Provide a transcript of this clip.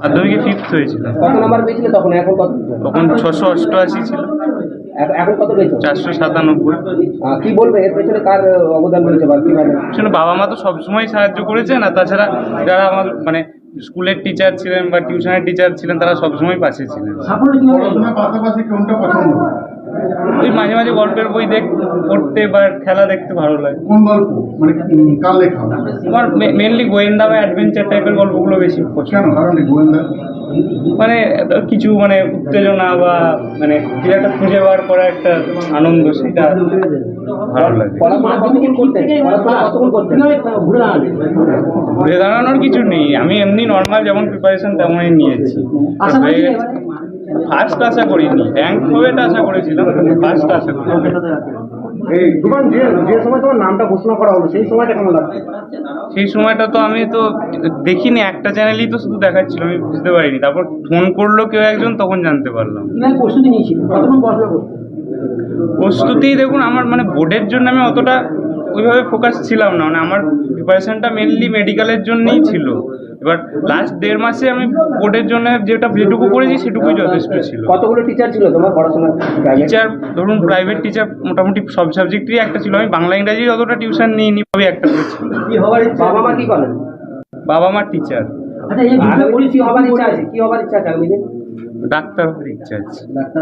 মাধ্যমিকে ফিফথ হয়েছিল। কত নাম্বার পেয়েছিলে তখন? এখন কত? তখন ছশো অষ্টআশি ছিল। এখন- এখন কত পেয়েছ? চারশো সাতানব্বই। কি বলবে? এর পেছনে কার অবদান রয়েছে বা কীভাবে আসলে বাবা মা তো সবসময় সাহায্য করেছে না তাছাড়া যারা আমার মানে স্কুলের টিচার ছিলেন বা টিউশনের টিচার ছিলেন তারা সবসময় পাশে ছিলেন। পাশাপাশি কোনটা পছন্দ? ওই মাঝে মাঝে গল্পের বই দেখ পড়তে বা খেলা দেখতে ভালো লাগে। কোন গল্প? মানে কার লেখা? আমার মেনলি গোয়েন্দা বা অ্যাডভেঞ্চার টাইপের গল্পগুলো বেশি পছন্দ কেন? কারণ গোয়েন্দা? মানে কিছু মানে উত্তেজনা বা মানে কিছু একটা খুঁজে বার করা একটা আনন্দ সেটা ভালো লাগে। ঘুরে দাঁড়ানোর কিছু নেই। আমি এমনি নর্মাল যেমন প্রিপারেশন তেমনই নিয়েছি। ফার্স্ট আশা করিনি। র্যাঙ্ক হবে এটা আশা করেছিলাম ফার্স্ট আশা করি এই তোমার যে যে সময় তোমার নামটা ঘোষণা করা হলো সেই সময়টা কেমন লাগছে সেই সময়টা তো আমি তো দেখিনি একটা চ্যানেলই তো শুধু দেখাচ্ছিল আমি বুঝতে পারিনি। তারপর ফোন করল কেউ একজন তখন জানতে পারলাম। প্রস্তুতি দেখুন আমার মানে বোর্ডের জন্য আমি অতটা ওইভাবে ফোকাস ছিলাম না। মানে আমার প্রিপারেশনটা মেনলি মেডিকেলের জন্যই ছিল। এবার লাস্ট দেড় মাসে আমি বোর্ডের জন্য যেটা যেটুকু পড়েছি সেটুকুই যথেষ্ট ছিল। কতগুলো টিচার ছিল তোমার পড়াশোনা টিচার ধরুন প্রাইভেট টিচার মোটামুটি সব সাবজেক্টেরই একটা ছিল। আমি বাংলা ইংরাজির অতটা টিউশন নিইনি তবে একটা করেছি কি হবার বাবা মা কি করেন? বাবা মার টিচার আচ্ছা এই কি হবার ইচ্ছা আছে? কি হবার ইচ্ছা আছে? ডাক্তার হওয়ার ইচ্ছা আছে। ডাক্তার